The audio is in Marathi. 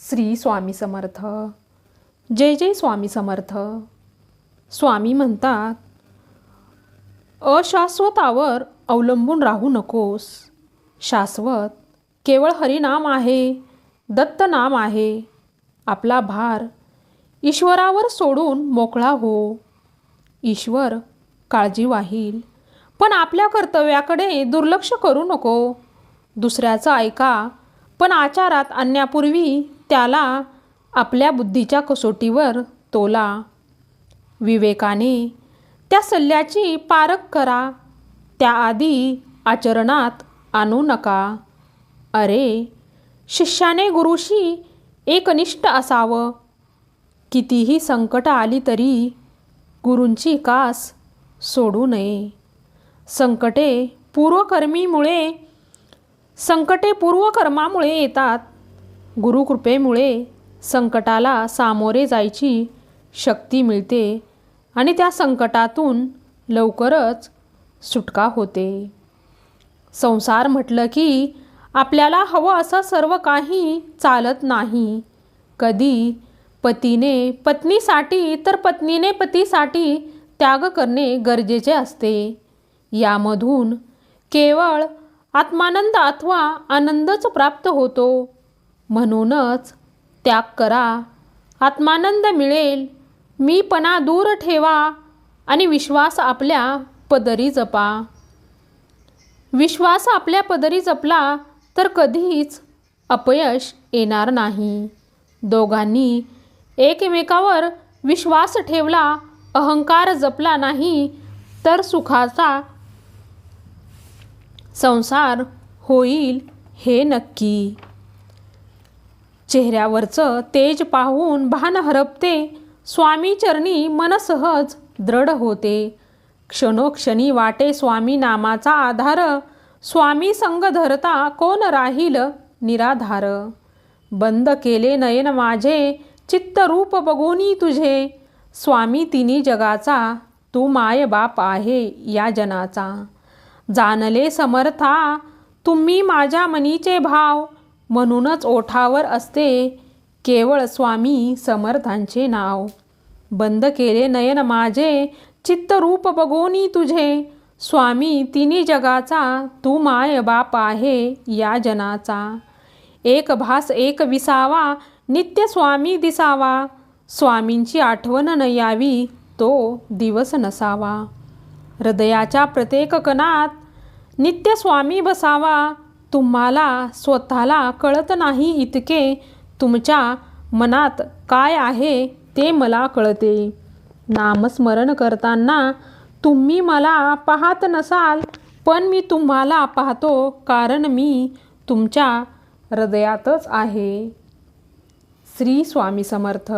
श्री स्वामी समर्थ. जय जय स्वामी समर्थ. स्वामी म्हणतात अशाश्वतावर अवलंबून राहू नकोस. शाश्वत केवळ हरिनाम आहे दत्त नाम आहे. आपला भार ईश्वरावर सोडून मोकळा हो. ईश्वर काळजी वाहील पण आपल्या कर्तव्याकडे दुर्लक्ष करू नको. दुसऱ्याचं ऐका पण आचारात आणण्यापूर्वी त्याला आपल्या बुद्धीच्या कसोटीवर तोला. विवेकाने त्या सल्ल्याची पारख करा. त्याआधी आचरणात आणू नका. अरे शिष्याने गुरुशी एकनिष्ठ असावं. कितीही संकट आली तरी गुरूंची कास सोडू नये. संकटे पूर्वकर्मीमुळे संकटे पूर्वकर्मामुळे येतात. गुरुकृपेमुळे संकटाला सामोरे जायची शक्ती मिळते आणि त्या संकटातून लवकरच सुटका होते. संसार म्हटलं की आपल्याला हवं असं सर्व काही चालत नाही. कधी पतीने पत्नीसाठी तर पत्नीने पतीसाठी त्याग करणे गरजेचे असते. यामधून केवळ आत्मानंद अथवा आनंदच प्राप्त होतो. म्हणूनच त्याग करा. आत्मानंद मिळेल. मीपणा दूर ठेवा आणि विश्वास आपल्या पदरी जपा. विश्वास आपल्या पदरी जपला तर कधीच अपयश येणार नाही. दोघांनी एकमेकावर विश्वास ठेवला अहंकार जपला नाही तर सुखाचा संसार होईल हे नक्की. चेहऱ्यावरचं तेज पाहून भान हरपते. स्वामीचरणी मनसहज दृढ होते. क्षणोक्षणी वाटे स्वामी नामाचा आधार. स्वामी संग धरता कोण राहील निराधार. बंद केले नयन माझे चित्तरूप बघूनी तुझे. स्वामी तिनी जगाचा तू माय बाप आहे या जनाचा. जाणले समर्था तुम्ही माझ्या मनीचे भाव. म्हणूनच ओठावर असते केवळ स्वामी समर्थांचे नाव. बंद केले नयन माझे चित्तरूप बघोनी तुझे. स्वामी तिन्ही जगाचा तू माय बाप आहे या जनाचा. एक भास एक विसावा नित्य स्वामी दिसावा. स्वामींची आठवण न यावी तो दिवस नसावा. हृदयाच्या प्रत्येक कणात नित्य स्वामी बसावा. तुम्हाला स्वतःला कळत नाही इतके तुमच्या मनात काय आहे ते मला कळते. नामस्मरण करताना तुम्ही मला पाहत नसाल पण मी तुम्हाला पाहतो कारण मी तुमच्या हृदयातच आहे. श्री स्वामी समर्थ.